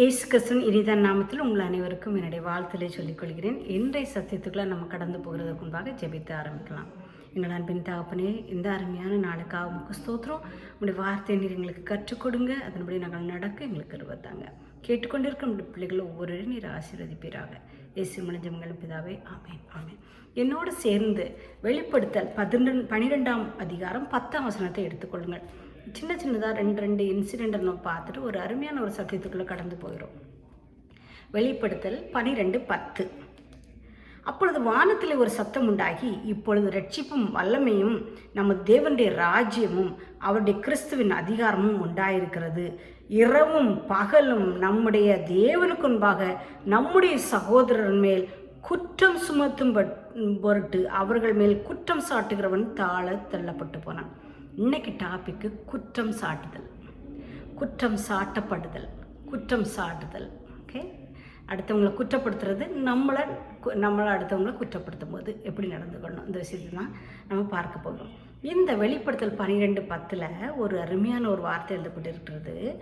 இயேசு கிறிஸ்துவின் இனிதான் நாமத்தில் உங்கள் அனைவருக்கும் என்னுடைய வாழ்த்தலை சொல்லிக் கொள்கிறேன். இன்றைய சத்தியத்துக்குள்ளே நம்ம கடந்து போகிறதுக்கு முன்பாக ஜெபித்து ஆரம்பிக்கலாம். எங்கள் அன்பின் தகப்பனே இந்த அருமையான நாளுக்காக முக்க ஸ்தோத்திரம். உங்களுடைய வார்த்தை நீர் எங்களுக்கு கற்றுக் கொடுங்க. அதன்படி நாங்கள் நடக்க எங்களுக்கு இருபத்தாங்க கேட்டுக்கொண்டிருக்க நம்முடைய பிள்ளைகள் ஒவ்வொருவரையும் நீர் ஆசீர்வதிப்பீராக. இயேசு மனிதமங்களும் பிதாவே ஆமேன் ஆமேன். என்னோடு சேர்ந்து வெளிப்படுத்தல் பதினெண்டு பனிரெண்டாம் அதிகாரம் பத்தாம் வசனத்தை எடுத்துக்கொள்ளுங்கள் சின்ன சின்னதாக ரெண்டு ரெண்டு இன்சிடெண்ட்டை நம்ம பார்த்துட்டு ஒரு அருமையான ஒரு சத்தியத்துக்குள்ளே கடந்து போயிடும் வெளிப்படுத்தல் பனிரெண்டு பத்து. அப்பொழுது வானத்தில் ஒரு சத்தம் உண்டாகி இப்பொழுது ரட்சிப்பும் வல்லமையும் நம்ம தேவனுடைய ராஜ்யமும் அவருடைய கிறிஸ்துவின் அதிகாரமும் உண்டாயிருக்கிறது. இரவும் பகலும் நம்முடைய தேவனுக்கு முன்பாக நம்முடைய சகோதரர் மேல் குற்றம் சுமத்தும் பொருட்டு அவர்கள் மேல் குற்றம் சாட்டுகிறவன் தாழ தள்ளப்பட்டு போனான். இன்னைக்கு டாபிக்கு குற்றம் சாட்டுதல். குற்றம் சாட்டப்படுதல். குற்றம் சாட்டுதல். ஓகே அடுத்தவங்களை குற்றப்படுத்துறது நம்மளை கு- நம்மளை அடுத்தவங்களை குற்றப்படுத்தும் போது எப்படி நடந்துக்கணும்? இந்த விஷயத்தை தான் நம்ம பார்க்க போகிறோம் இந்த வெளிப்படுத்தல் பன்னிரெண்டு பத்தில் ஒரு அருமையான ஒரு வார்த்தை எழுதப்பட்டிருக்கிறது.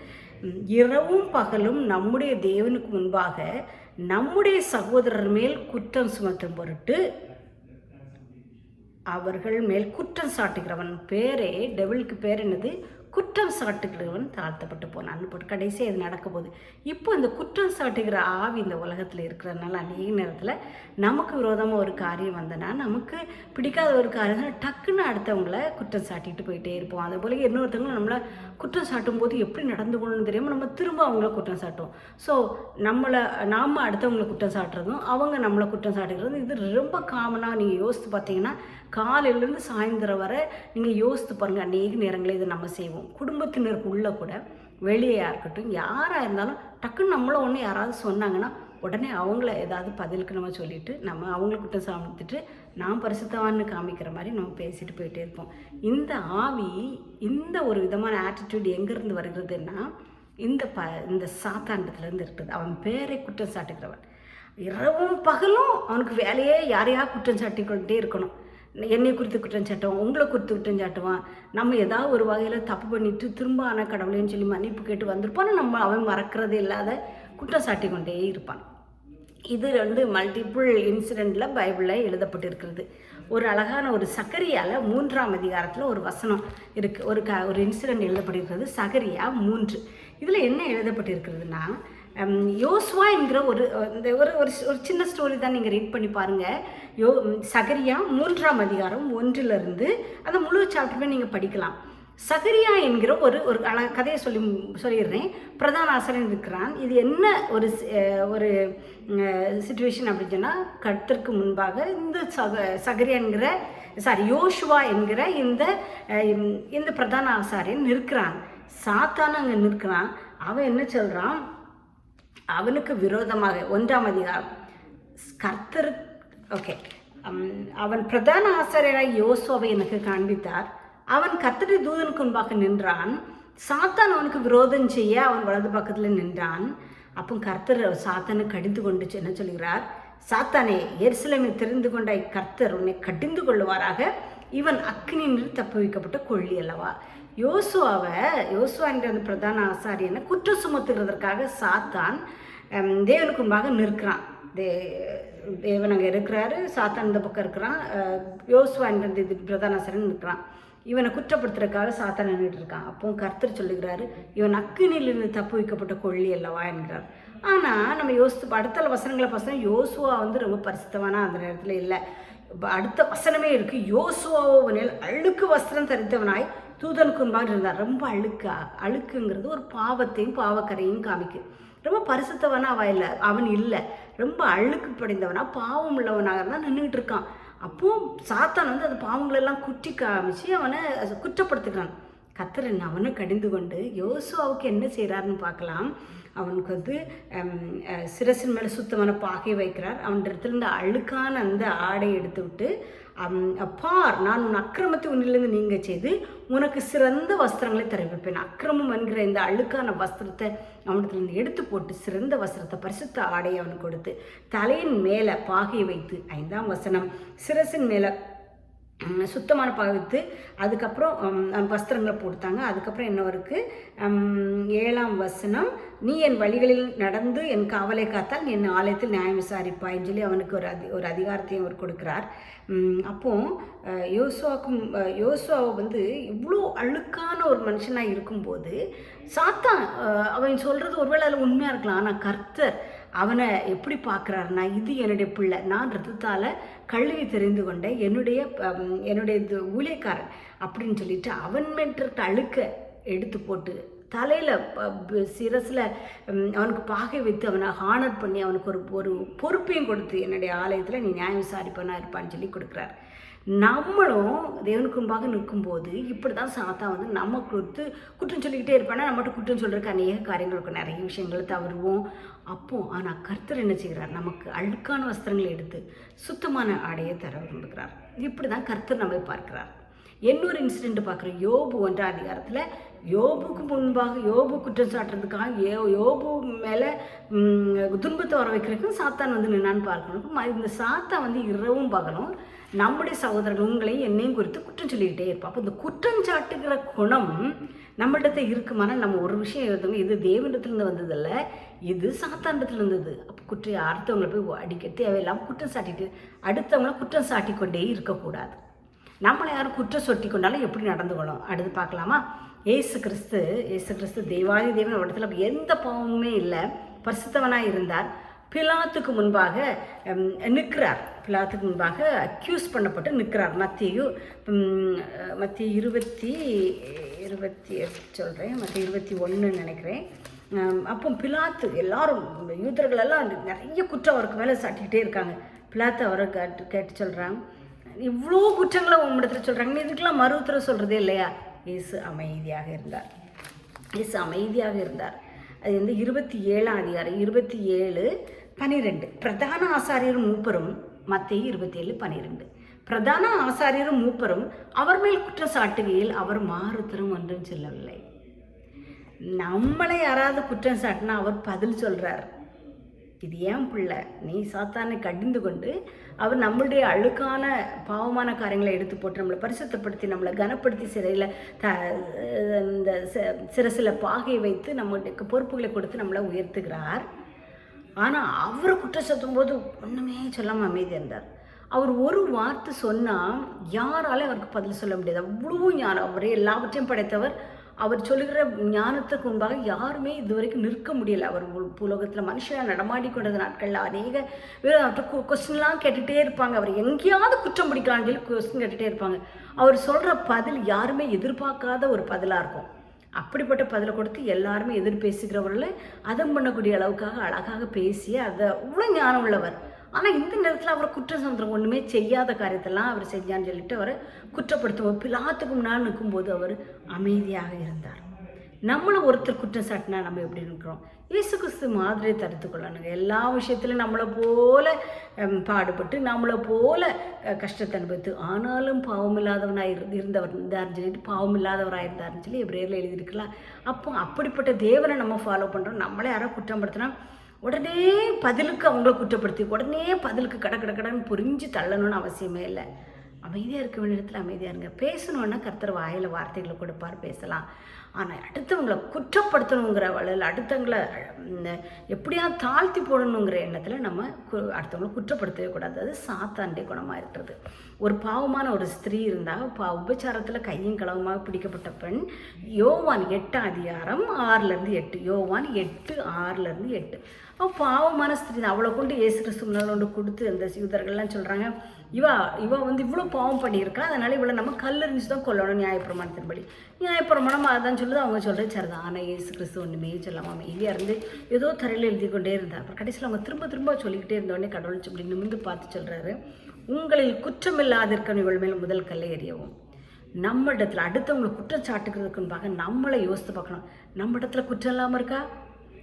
இரவும் பகலும் நம்முடைய தேவனுக்கு முன்பாக நம்முடைய சகோதரர் மேல் குற்றம் சுமத்தும் பொருட்டு அவர்கள் மேல் குற்றம் சாட்டுகிறவன் பேரே டெவிலுக்கு பேர் என்னது? குற்றம் சாட்டுகிறவன் தாழ்த்தப்பட்டு போனான். போட்டு கடைசியாக இது நடக்க போகுது. இப்போ இந்த குற்றம் சாட்டுகிற ஆவி இந்த உலகத்தில் இருக்கிறதுனால அநேக நேரத்தில் நமக்கு விரோதமாக ஒரு காரியம் வந்தனா நமக்கு பிடிக்காத ஒரு காரியம் டக்குன்னு அடுத்தவங்கள குற்றம் சாட்டிட்டு போயிட்டே இருப்போம். அதே போல இன்னொருத்தவங்களும் நம்மளை குற்றம் சாட்டும் போது எப்படி நடந்து கொள்ளணும்னு தெரியாமல் நம்ம திரும்ப அவங்கள குற்றம் சாட்டுவோம் ஸோ நம்மளை நாம் அடுத்தவங்களை குற்றம் சாட்டுறதும் அவங்க நம்மளை குற்றம் சாட்டுகிறதும் இது ரொம்ப காமனாக நீங்கள் யோசித்து பார்த்தீங்கன்னா காலையிலேருந்து சாயந்தரம் வரை நீங்கள் யோசித்து பாருங்கள் அநேக நேரங்களில் இதை நம்ம செய்வோம். குடும்பத்தினருக்கு உள்ள கூட வெளியே இருக்கட்டும் யாராக இருந்தாலும் டக்குன்னு நம்மள ஒன்று யாராவது சொன்னாங்கன்னா உடனே அவங்கள ஏதாவது பதிலுக்கு நம்ம சொல்லிட்டு நம்ம அவங்கள குற்றம் சாமித்துட்டு நான் பரிசுத்தவான்னு காமிக்கிற மாதிரி நம்ம பேசிட்டு போயிட்டே இருப்போம். இந்த ஆவி இந்த ஒரு விதமான ஆட்டிடியூட் எங்கேருந்து வருகிறதுன்னா இந்த ப இந்த சாத்தாண்டத்துலேருந்து இருக்குது. அவன் பேரை குற்றம் சாட்டுகிறவன். இரவும் பகலும் அவனுக்கு வேலையே யாரையா குற்றம் சாட்டிக்கொண்டே இருக்கணும். என்னை குறித்து குற்றம் சாட்டுவான் உங்களை குறித்து குற்றம் சாட்டுவான். நம்ம ஏதாவது ஒரு வகையில் தப்பு பண்ணிட்டு திரும்ப ஆனால் கடவுளேன்னு சொல்லி மன்னிப்பு கேட்டு வந்திருப்பான் நம்ம அவன் மறக்கிறதே இல்லாத குற்றம் சாட்டி கொண்டே இருப்பான். இது வந்து மல்டிபிள் இன்சிடெண்ட்டில் பைபிளில் எழுதப்பட்டிருக்கிறது. ஒரு அழகான ஒரு சக்கரியால் மூன்றாம் அதிகாரத்தில் ஒரு வசனம் இருக்குது ஒரு க ஒரு இன்சிடெண்ட் எழுதப்பட்டிருக்கிறது. சகரியா மூன்று. இதில் என்ன எழுதப்பட்டிருக்கிறதுனா யோஸ்வா என்கிற ஒரு இந்த ஒரு ஒரு ஒரு சின்ன ஸ்டோரி தான் நீங்கள் ரீட் பண்ணி பாருங்கள் யோ சகரியா மூன்றாம் அதிகாரம் ஒன்றிலிருந்து அந்த முழு சாப்டருமே நீங்கள் படிக்கலாம். சகரியா என்கிற ஒரு ஒரு அழ கதையை சொல்லி சொல்லிடுறேன். பிரதான ஆசிரியர் இருக்கிறான். இது என்ன ஒரு ஒரு சுச்சுவேஷன் அப்படின்னு சொன்னால் கர்த்தருக்கு முன்பாக இந்த சக சகரியா என்கிற சாரி யோஷுவா என்கிற இந்த இந்த- பிரதான ஆசாரியன் நிற்கிறான். சாத்தான் அங்கே நிற்கிறான். அவன் என்ன சொல்கிறான் அவனுக்கு விரோதமாக ஒன்றாம் அதிகாரம். கர்த்தர் ஓகே அவன் பிரதான ஆசாரியராக யோசுவாவை எனக்கு காண்பித்தார். அவன் கத்தடி தூதனுக்கு முன்பாக நின்றான். சாத்தான் அவனுக்கு விரோதம் செய்ய அவன் வலது பக்கத்தில் நின்றான். அப்போ கர்த்தர் சாத்தானை கடிந்து கொண்டு என்ன சொல்கிறார்? சாத்தானே எருசலேமை தெரிந்து கொண்ட கர்த்தர் உன்னை கடிந்து கொள்ளுவாராக. இவன் அக்னியில் தப்பு வைக்கப்பட்ட கொள்ளி அல்லவா? யோசுவாவை யோசுவா என்ற அந்த பிரதான ஆசாரியனை குற்றம் சுமத்துகிறதற்காக சாத்தான் தேவனுக்கு முன்பாக நிற்கிறான். தே தேவன் அங்கே இருக்கிறாரு சாத்தான் இந்த பக்கம் இருக்கிறான் யோசுவா என்ற பிரதான ஆசாரியன் நிற்கிறான். இவனை குற்றப்படுத்துறதுக்காக சாத்தான் நின்றுட்டு இருக்கான். அப்போ கர்த்தர் சொல்லுகிறாரு இவன் அக்கினிலிருந்து தப்பு வைக்கப்பட்ட கொள்ளி அல்லவா என்கிறார். ஆனால் நம்ம யோசித்து அடுத்த வசனங்களை பார்த்தா யோசுவா வந்து ரொம்ப பரிசுத்தமான அந்த நேரத்தில் இல்லை. அடுத்த வசனமே இருக்கு. யோசுவாவோவனில் அழுக்கு வஸ்திரம் தரித்தவனாய் தூதனுக்கு முன்பாக இருந்தார். ரொம்ப அழுக்கா அழுக்குங்கிறது ஒரு பாவத்தையும் பாவக்கரையும் காமிக்கு. ரொம்ப பரிசுத்தவனா அவன் இல்லை அவன் இல்லை. ரொம்ப அழுக்கு படைந்தவனா பாவம் உள்ளவனாக தான் நின்றுட்டு இருக்கான். அப்போ சாத்தான் வந்து அந்த பாவங்களெல்லாம் குட்டி காமிச்சு அவனை குற்றப்படுத்துகிறான். கத்தரன் அவனை கடிந்து கொண்டு யோசுவாவுக்கு என்ன செய்கிறாருன்னு பார்க்கலாம். அவனுக்கு வந்து சிரசின் மேலே சுத்தமான பாகை வைக்கிறார். அவன் இடத்துலேருந்து அழுக்கான அந்த ஆடை எடுத்து விட்டு அம், பார் நான் உன் அக்கிரமத்தை உன்னிலிருந்து நீங்க செய்து உனக்கு சிறந்த வஸ்திரங்களை தருவிப்பேன் அக்கிரமம் என்கிற இந்த அழுக்கான வஸ்திரத்தை அவனிடத்திலிருந்து எடுத்து போட்டு சிறந்த வஸ்திரத்தை பரிசுத்த ஆடையை அவனுக்கு கொடுத்து தலையின் மேலே பாகை வைத்து ஐந்தாம் வசனம் சிரசின் மேலே சுத்தமான பாவித்து அதுக்கப்புறம் வஸ்திரங்களை போட்டாங்க. அதுக்கப்புறம் என்னவருக்கு ஏழாம் வசனம் நீ என் வழிகளில் நடந்து என் காவலை காத்தால் நீ என் ஆலயத்தில் நியாயம் விசாரிப்பாய்னு சொல்லி அவனுக்கு ஒரு அதி ஒரு அதிகாரத்தையும் அவர் கொடுக்குறார். அப்போ யோசுவாக்கும் யோசுவாவை வந்து இவ்வளோ அழுக்கான ஒரு மனுஷனாக இருக்கும்போது சாத்தான் அவன் சொல்கிறது ஒருவேளை அதில் உண்மையாக இருக்கலாம். ஆனால் கர்த்தர் அவனை எப்படி பார்க்குறாருனா இது என்னுடைய பிள்ளை. நான் ரத்தத்தால் கழுவி தெரிந்து கொண்டேன். என்னுடைய என்னுடைய இது ஊழியக்காரன் அப்படின்னு சொல்லிட்டு அவன் மேற்ற அழுக்க எடுத்து போட்டு தலையில் சிரசில் அவனுக்கு பாகை வைத்து அவனை ஹானர் பண்ணி அவனுக்கு ஒரு ஒரு பொறுப்பையும் கொடுத்து என்னுடைய ஆலயத்தில் நீ நியாயம் விசாரிப்பனா இருப்பான்னு சொல்லி கொடுக்குறாரு. நம்மளும் தேவனுக்கு முன்பாக நிற்கும்போது இப்படி தான் சாத்தா வந்து நம்ம கொடுத்து குற்றம் சொல்லிக்கிட்டே இருப்பானா? நம்மகிட்ட குற்றம் சொல்கிறதுக்கு அநேக காரியங்கள் இருக்கும். நிறைய விஷயங்களை தவறுவோம். அப்போது ஆனால் கர்த்தர் என்ன செய்கிறார்? நமக்கு அழுக்கான வஸ்திரங்களை எடுத்து சுத்தமான ஆடையை தர விரும்புகிறார். இப்படி தான் கர்த்தர் நம்மை பார்க்கிறார். இன்னொரு இன்சிடெண்ட் பார்க்குறோம். யோபு ஒன்றாம் அதிகாரத்தில் யோபுக்கு முன்பாக யோபு குற்றம் சாட்டுறதுக்காக யோ யோபு மேலே துன்பத்தை வர வைக்கிறதுக்கும் சாத்தான் வந்து நின்னான்னு பார்க்கணும். இந்த சாத்தா வந்து இரவும் பகலும் நம்முடைய சகோதரர்கள் உங்களையும் என்னையும் குறித்து குற்றம் சொல்லிக்கிட்டே இருப்போம் அப்போ இந்த குற்றம் சாட்டுகிற குணம் நம்மளிடத்த இருக்குமான நம்ம ஒரு விஷயம் எழுதணும் இது தேவனிடத்துலேருந்து வந்ததில்ல இது சாத்தாண்டத்தில் இருந்தது அப்போ குற்ற அடுத்தவங்களை போய் அடிக்க தேவையில்லாமல் குற்றம் சாட்டிட்டு அடுத்தவங்களை குற்றம் சாட்டி கொண்டே இருக்கக்கூடாது. நம்மளை யாரும் குற்றம் சொட்டி கொண்டாலும் எப்படி நடந்து கொள்ளும் அடுத்து பார்க்கலாமா? ஏசு கிறிஸ்து ஏசு கிறிஸ்து தெய்வாதி தேவன் இடத்துல எந்த பாவமுமே இல்லை. பரிசுத்தவனாக இருந்தார். பிலாத்துக்கு முன்பாக நிற்கிறார். பிலாத்துக்கு முன்பாக அக்யூஸ் பண்ணப்பட்டு நிற்கிறார் மத்தியு மத்திய இருபத்தி இருபத்தி சொல்கிறேன் மற்ற இருபத்தி ஒன்றுன்னு நினைக்கிறேன். அப்போ பிலாத்து எல்லாரும் யூதர்கள் எல்லாம் நிறைய குற்றம் அவருக்கு மேலே சாட்டிக்கிட்டே இருக்காங்க. பிலாத்து அவரை கேட்டு கேட்டு சொல்கிறாங்க இவ்வளோ குற்றங்களை உம்மிடத்தில் சொல்கிறாங்க இதுக்கெல்லாம் மறு உத்தரவு சொல்கிறதே இல்லையா? இயேசு அமைதியாக இருந்தார். இயேசு அமைதியாக இருந்தார். அது வந்து இருபத்தி ஏழாம் அதிகாரம் இருபத்தி ஏழு பனிரெண்டு. பிரதான ஆசாரியரும் மூப்பரும் மத்திய இருபத்தி ஏழு பன்னிரெண்டு பிரதான ஆசாரியரும் மூப்பரும் அவர் மேல் குற்றம் சாட்டுகையில் அவர் மாறுத்தரும் ஒன்றும் சொல்லவில்லை. நம்மளை யாராவது குற்றம் சாட்டினா அவர் பதில் சொல்கிறார் இது ஏன் பிள்ளை? நீ சாத்தானை கடிந்து கொண்டு அவர் நம்மளுடைய அழுக்கான பாவமான காரியங்களை எடுத்து போட்டு நம்மளை பரிசுத்தப்படுத்தி நம்மளை கனப்படுத்தி சிறையில் த இந்த சி- சில பாகை வைத்து நம்மளுக்கு பொறுப்புகளை கொடுத்து நம்மளை உயர்த்துகிறார். ஆனால் அவர் குற்றம் சாட்டும் போது ஒன்றுமே சொல்லாமல் அமைதியாக இருந்தார். அவர் ஒரு வார்த்தை சொன்னால் யாராலும் அவருக்கு பதில் சொல்ல முடியாது. அவ்வளோ ஞானம். அவரே எல்லாவற்றையும் படைத்தவர். அவர் சொல்லுகிற ஞானத்துக்கு முன்பாக யாருமே இதுவரைக்கும் நிற்க முடியலை. அவர் புலோகத்தில் மனுஷனாக நடமாடி கொண்டது நாட்களில் அநேக பேர் அவர்கிட்ட கொஸ்டின்லாம் கேட்டுகிட்டே இருப்பாங்க. அவர் எங்கேயாவது குற்றம் பிடிக்கலான்னு சொல்லி கொஸ்டின் கேட்டுகிட்டே இருப்பாங்க. அவர் சொல்கிற பதில் யாருமே எதிர்பார்க்காத ஒரு பதிலாக இருக்கும். அப்படிப்பட்ட பதிலை கொடுத்து எல்லாருமே எதிர் பேசுகிறவர்களை அதம் பண்ணக்கூடிய அளவுக்காக அழகாக பேசி அதை அவ்வளோ ஞானம் உள்ளவர். ஆனால் இந்த நேரத்தில் அவர் குற்ற சந்திரம் ஒன்றுமே செய்யாத காரியத்தெல்லாம் அவர் செஞ்சான்னு சொல்லிட்டு அவரை குற்றப்படுத்துவோம். பிலாத்துக்கு முன்னால் நிற்கும்போது அவர் அமைதியாக இருந்தார். நம்மளை ஒருத்தர் குற்றம் சாட்டினா நம்ம எப்படி இருக்கிறோம்? இயேசு கிறிஸ்து மாதிரி தடுத்து கொள்ளணுங்க. எல்லா விஷயத்துலையும் நம்மளை போல பாடுபட்டு நம்மளை போல கஷ்டத்தை அனுபவித்து ஆனாலும் பாவம் இல்லாதவனாக இரு இருந்தவர் இருந்தார்னு சொல்லிட்டு பாவம் இல்லாதவராக இருந்தார்னு சொல்லி எப்படியெல்லாம் எழுதியிருக்கலாம். அப்போ அப்படிப்பட்ட தேவனை நம்ம ஃபாலோ பண்ணுறோம் நம்மளை யாரோ குற்றப்படுத்தினா உடனே பதிலுக்கு அவங்கள குற்றப்படுத்தி உடனே பதிலுக்கு கட கட கடன்னு புரிஞ்சு தள்ளணும்னு அவசியமே இல்லை. அமைதியாக இருக்க வேண்டிய இடத்துல அமைதியாக இருங்க. பேசணுன்னா கர்த்தர் வாயில் வார்த்தைகளை கொடுப்பார். பேசலாம். ஆனால் அடுத்தவங்களை குற்றப்படுத்தணுங்கிற வழியில் அடுத்தவங்களை எப்படியா தாழ்த்தி போடணுங்கிற எண்ணத்தில் நம்ம கு- அடுத்தவங்களை குற்றப்படுத்தவே கூடாது. அது சாத்தாண்டே குணமாக இருக்கிறது. ஒரு பாவமான ஒரு ஸ்திரீ இருந்தால் பா உபச்சாரத்தில் கையும் களவுமாக பிடிக்கப்பட்ட பெண் யோவான் எட்டு அதிகாரம் ஆறுலேருந்து எட்டு யோவான் எட்டு ஆறுலேருந்து எட்டு. அவள் பாவமான ஸ்திரீ தான். அவளை கொண்டு ஏசு கிறிஸ்து முன்னால் கொண்டு கொடுத்து அந்த யூதர்கள்லாம் சொல்கிறாங்க இவா இவ வந்து இவ்வளோ பாவம் பண்ணியிருக்கா அதனால் இவளை நம்ம கல்லறிஞ்சு தான் கொல்லணும் நியாயப்பிரமாணத்தின்படி. நியாயப்பிரமாணம் அதான் சொல்லுது அவங்க சொல்கிறது சரிதான். ஆனால் ஏசு கிறிஸ்து ஒன்றுமே சொல்லாமல் அமைதியாக இருந்து ஏதோ தரையில் எழுதி கொண்டே இருந்தார் அப்புறம் கடைசியில் அவங்க திரும்ப திரும்ப சொல்லிக்கிட்டே இருந்தோடனே கடவுள் இப்படி நிமிந்து பார்த்து சொல்கிறாரு உங்களில் குற்றமில்லாதிருக்க இவள் மேல் முதல் கல்லை எறியவும். நம்ம இடத்துல அடுத்தவங்களை குற்றம் சாட்டுக்கிறதுக்கு பார்க்க நம்மளை யோசித்து பார்க்கணும். நம்ம இடத்துல குற்றம் இல்லாமல் இருக்கா?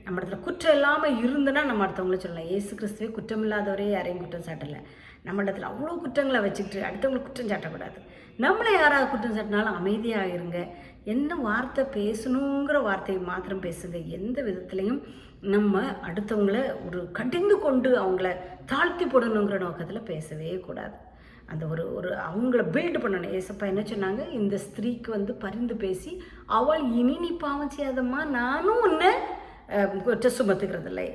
நம்ம இடத்துல குற்றம் இல்லாமல் இருந்துன்னா நம்ம அடுத்தவங்கள சொல்லலாம். ஏசு கிறிஸ்துவே குற்றம் இல்லாதவரே யாரையும் குற்றம் சாட்டலை. நம்ம இடத்துல அவ்வளோ குற்றங்களை வச்சுக்கிட்டு அடுத்தவங்களை குற்றம் சாட்டக்கூடாது. நம்மளை யாராவது குற்றம் சாட்டினாலும் அமைதியாக இருங்க. என்ன வார்த்தை பேசணுங்கிற வார்த்தையை மாத்திரம் பேசுது எந்த விதத்துலையும் நம்ம அடுத்தவங்கள ஒரு கடிந்து கொண்டு அவங்கள தாழ்த்தி போடணுங்கிற நோக்கத்தில் பேசவே கூடாது. அந்த ஒரு ஒரு அவங்கள பில்டு பண்ணணும். ஏசப்பா என்ன சொன்னாங்க? இந்த ஸ்திரீக்கு வந்து பரிந்து பேசி அவள் இனி நீ பாவம் செய்யாதம்மா நானும் உன்னை குற்ற குற்றம் சுமத்துக்கிறதில்லை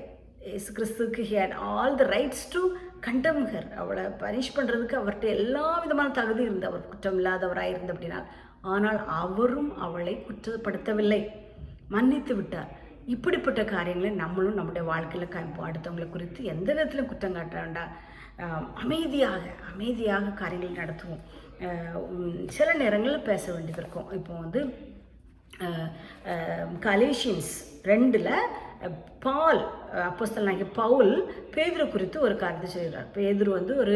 ஏசு கிறிஸ்துக்கு had all the rights to condemn her அவளை பனிஷ் பண்ணுறதுக்கு அவர்கிட்ட எல்லா விதமான தகுதி இருந்து அவர் குற்றம் இல்லாதவராக இருந்து அப்படின்னா ஆனால் அவரும் அவளை குற்றப்படுத்தவில்லை. மன்னித்து விட்டார். இப்படிப்பட்ட காரியங்களை நம்மளும் நம்முடைய வாழ்க்கையில் காமிப்போம் அடுத்தவங்களை குறித்து எந்த விதத்திலும் குற்றம் காட்ட வேண்டாம் அமைதியாக அமைதியாக காரியங்கள் நடத்துவோம். சில நேரங்களில் பேச வேண்டியது இருக்கும். இப்போ வந்து கலேஷியன்ஸ் ரெண்டில் பால் அப்போஸ்தலனாகிய பவுல் பேதுரு குறித்து ஒரு கருத்து செய்கிறார் பேதுரு வந்து ஒரு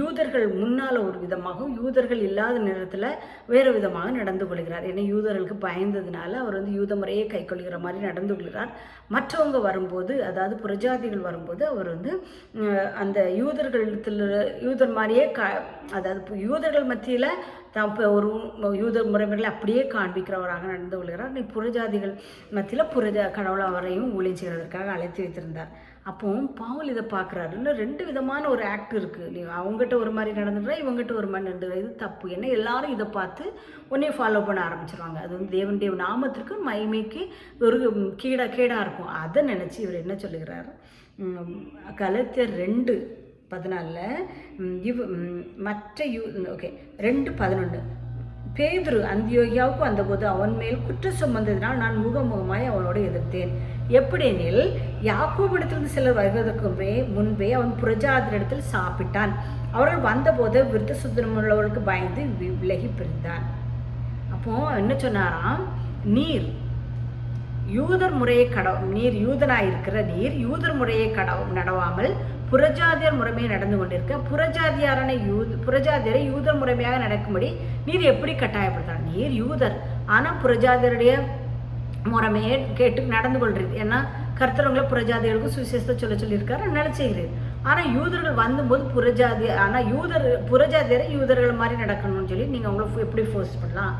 யூதர்கள் முன்னால் ஒரு விதமாகவும் யூதர்கள் இல்லாத நேரத்தில் வேறு விதமாக நடந்து கொள்கிறார். ஏன்னா யூதர்களுக்கு பயந்ததுனால அவர் வந்து யூத முறையை கைக்கொள்கிற மாதிரி நடந்து கொள்கிறார். மற்றவங்க வரும்போது அதாவது புரஜாதிகள் வரும்போது அவர் வந்து அந்த யூதர்களிடத்தில் யூதர் மாதிரியே க அதாவது யூதர்கள் மத்தியில் தான் இப்போ ஒரு யூத முறைமைகளை அப்படியே காண்பிக்கிறவராக நடந்து கொள்கிறார். நீ புறஜாதிகள் மத்தியில் புறஜா கடவுள் அவரையும் ஊழியம் செய்வதற்காக அழைத்து வைத்திருந்தார். அப்போ பாவல் இதை பார்க்குறாரு. இன்னும் ரெண்டு விதமான ஒரு ஆக்ட் இருக்குது நீ அவங்ககிட்ட ஒரு மாதிரி நடந்துடுறா இவங்ககிட்ட ஒரு மாதிரி நடந்துடுறா. இது தப்பு. ஏன்னா எல்லாரும் இதை பார்த்து உடனே ஃபாலோ பண்ண ஆரம்பிச்சிருவாங்க. அது வந்து தேவனுடைய நாமத்திற்கு மைமைக்கு ஒரு கீடா கேடாக இருக்கும். அதை நினச்சி இவர் என்ன சொல்லுகிறார்? கலத்தியர் ரெண்டு பதினாலில் இவ் மற்ற யூ ஓகே ரெண்டு பதினொன்று பேதுரு அந்தியோகியாவுக்கு வந்தபோது அவன் மேல் குற்றம் சுமந்ததினால் நான் முகமுகமாய் அவனோடு எதிர்த்தேன். எப்படியெனில் யாக்கோபிடத்திலிருந்து சிலர் வருவதற்கு முன்பே அவன் புரஜாதரிடத்தில் சாப்பிட்டான். அவர்கள் வந்தபோது விருத்த சுத்தமுள்ளவர்களுக்கு பயந்து வி- விலகி பிரிந்தான். அப்போ என்ன சொன்னாராம்? நீர் யூதர் முறையை கடவு நீர் யூதனாயிருக்கிற நீர் யூதர் முறையை கடவு நடவாமல் புறஜாதியர் முறைமையை நடந்து கொண்டிருக்க புறஜாதியாரான யூத் புறஜாதியரை யூதர் முறைமையாக நடக்கும்படி நீர் எப்படி கட்டாயப்படுத்தார் நீர் யூதர். ஆனால் புறஜாதியருடைய முறைமையை கேட்டு நடந்து கொள்றீர். ஏன்னா கர்த்தரவங்களை புறஜாதிகளுக்கும் சுவிசேஷத்தை சொல்ல சொல்லியிருக்காரு அதனால செய்கிறீர். ஆனால் யூதர்கள் வந்தபோது புறஜாதி ஆனால் யூதர் புறஜாதியரை யூதர்கள் மாதிரி நடக்கணும்னு சொல்லி நீங்கள் அவங்கள எப்படி ஃபோர்ஸ் பண்ணலாம்?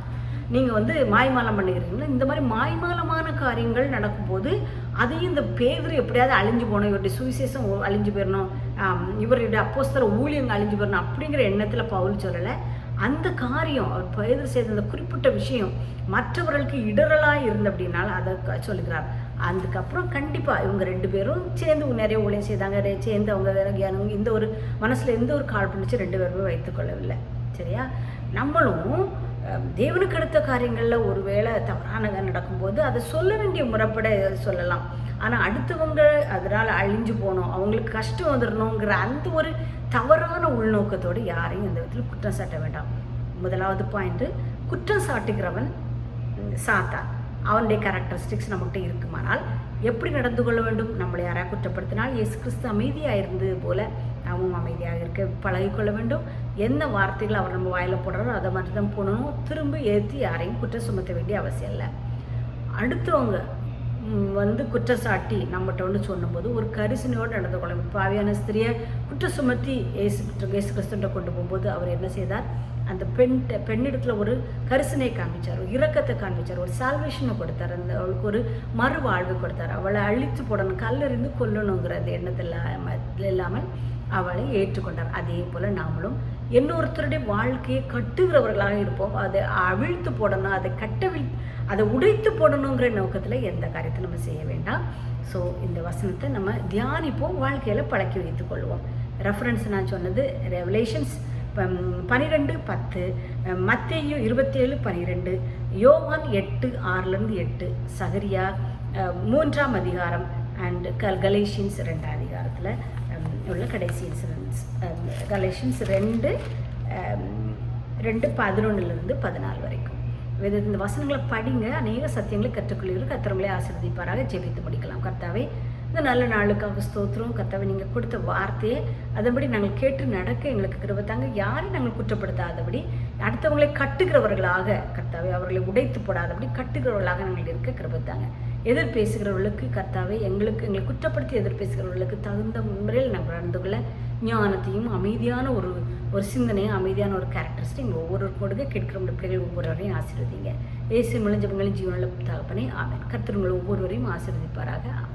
நீங்கள் வந்து மாய்மாலம் பண்ணுகிறீங்களா இந்த மாதிரி மாய்மாலமான காரியங்கள் நடக்கும்போது அதையும் இந்த பேதர் எப்படியாவது அழிஞ்சு போகணும் இவருடைய சுவிசேஷம் அழிஞ்சு போயிடணும் இவருடைய அப்போஸ்தர ஊழியங்க அழிஞ்சு போயிடணும் அப்படிங்கிற எண்ணத்தில் பவுல் சொல்லலை. அந்த காரியம் அவர் பேதர் செய்த அந்த குறிப்பிட்ட விஷயம் மற்றவர்களுக்கு இடரலாக இருந்த அப்படின்னால அதை க- சொல்லுகிறார். அதுக்கப்புறம் கண்டிப்பாக இவங்க ரெண்டு பேரும் சேர்ந்து நிறைய ஊழியம் செய்தாங்க. சேர்ந்து அவங்க வேற இந்த ஒரு மனசில் எந்த ஒரு கால் பண்ணிச்சு ரெண்டு பேருமே வைத்துக்கொள்ளவில்லை சரியா? நம்மளும் தேவனுக்கு அடுத்த காரியங்களில் ஒருவேளை தவறானது நடக்கும்போது அதை சொல்ல வேண்டிய முறைப்பட சொல்லலாம். ஆனால் அடுத்தவங்க அதனால் அழிஞ்சு போகணும் அவங்களுக்கு கஷ்டம் வந்துடணுங்கிற அந்த ஒரு தவறான உள்நோக்கத்தோடு யாரையும் இந்த விதத்தில் குற்றம் சாட்ட வேண்டாம். முதலாவது பாயிண்ட்டு குற்றம் சாட்டுகிறவன் சாத்தான். அவனுடைய கேரக்டரிஸ்டிக்ஸ் நம்மகிட்ட இருக்குமானால் எப்படி நடந்து கொள்ள வேண்டும்? நம்மளை யாராவது குற்றப்படுத்தினால் இயேசு கிறிஸ்து அமைதியாக இருந்தது போல நாமும் அமைதியாக இருக்க பழகிக்கொள்ள வேண்டும். என்ன வார்த்தைகள் அவர் நம்ம வாயில் போடுறாரோ அதை மட்டும் தான் போடணும். திரும்ப ஏற்றி யாரையும் குற்றம் சுமத்த வேண்டிய அவசியம் இல்லை. அடுத்தவங்க வந்து குற்றச்சாட்டி நம்மகிட்ட வந்து சொன்னும்போது ஒரு கரிசனையோடு நடந்து கொள்ளும் பாவியான ஸ்திரியை குற்றம் சுமத்தி ஏசு இயேசு கிறிஸ்துன்ற கொண்டு போகும்போது அவர் என்ன செய்தார்? அந்த பெண் பெண்ணிடத்தில் ஒரு கரிசனை காண்பிச்சார். ஒரு இரக்கத்தை காண்பிச்சார். ஒரு சால்வேஷனை கொடுத்தார். அந்த அவளுக்கு ஒரு மறுவாழ்வு கொடுத்தார். அவளை அழித்து போடணும். கல்லறிந்து கொல்லணுங்கிற அந்த எண்ணத்தில் இல்லாமல் அவளை ஏற்றுக்கொண்டார். அதே போல் நாமளும் இன்னொருத்தருடைய வாழ்க்கையை கட்டுகிறவர்களாக இருப்போம். அதை அவிழ்த்து போடணும் அதை கட்டவி அதை உடைத்து போடணுங்கிற நோக்கத்தில் எந்த காரியத்தை நம்ம செய்ய வேண்டாம். ஸோ இந்த வசனத்தை நம்ம தியானிப்போம் வாழ்க்கையில் பழக்கி வைத்துக் கொள்வோம். ரெஃபரன்ஸ் நான் சொன்னது ரெவலேஷன்ஸ் பனிரெண்டு பத்து மத்தேயு இருபத்தேழு பனிரெண்டு யோவான் எட்டு ஆறுலேருந்து எட்டு சகரியா மூன்றாம் அதிகாரம் அண்ட் கல் கலேஷியன்ஸ் ரெண்டாம் அதிகாரத்தில் உள்ள கடைசி இன்சிடென்ட்ஸ் கலேஷியன்ஸ் ரெண்டு ரெண்டு பதினொன்றுலேருந்து பதினாலு வரைக்கும் இது இந்த வசனங்களை படிங்க அநேக சத்தியங்களை கற்றுக்கொள்வீர்கள் கத்திரங்களே ஆசீர்வதிப்பாராக ஜெபித்து முடிக்கலாம் கர்த்தாவே இந்த நல்ல நாளுக்காக ஸ்தோத்திரம் கர்த்தாவே நீங்கள் கொடுத்த வார்த்தையை அதன்படி நாங்கள் கேட்டு நடக்க எங்களுக்கு கிருபை தாங்க யாரையும் நாங்கள் குற்றப்படுத்தாதபடி அடுத்தவங்களை கட்டுகிறவர்களாக கர்த்தாவை அவர்களை உடைத்து போடாதபடி கட்டுகிறவர்களாக நாங்கள் இருக்க கிருபை தாங்க எதிர் பேசுகிறவர்களுக்கு கர்த்தாவை எங்களுக்கு எங்களை குற்றப்படுத்தி எதிர் பேசுகிறவர்களுக்கு தகுந்த முறையில் நாங்கள் நடந்து கொள்ள ஞானத்தையும் அமைதியான ஒரு ஒரு சிந்தனையும் அமைதியான ஒரு கேரக்டர்ஸையும் எங்கள் ஒவ்வொரு கொடுக்க கேட்கிற பிள்ளைகள் ஒவ்வொருவரையும் ஆசீர்வதிங்க. ஏசு முழிஞ்சவங்களின் ஜீவனில் தகப்பனே ஆமென். கர்த்தர் உங்களை ஒவ்வொருவரையும் ஆசீர்வதிப்பாராக. ஆமென்.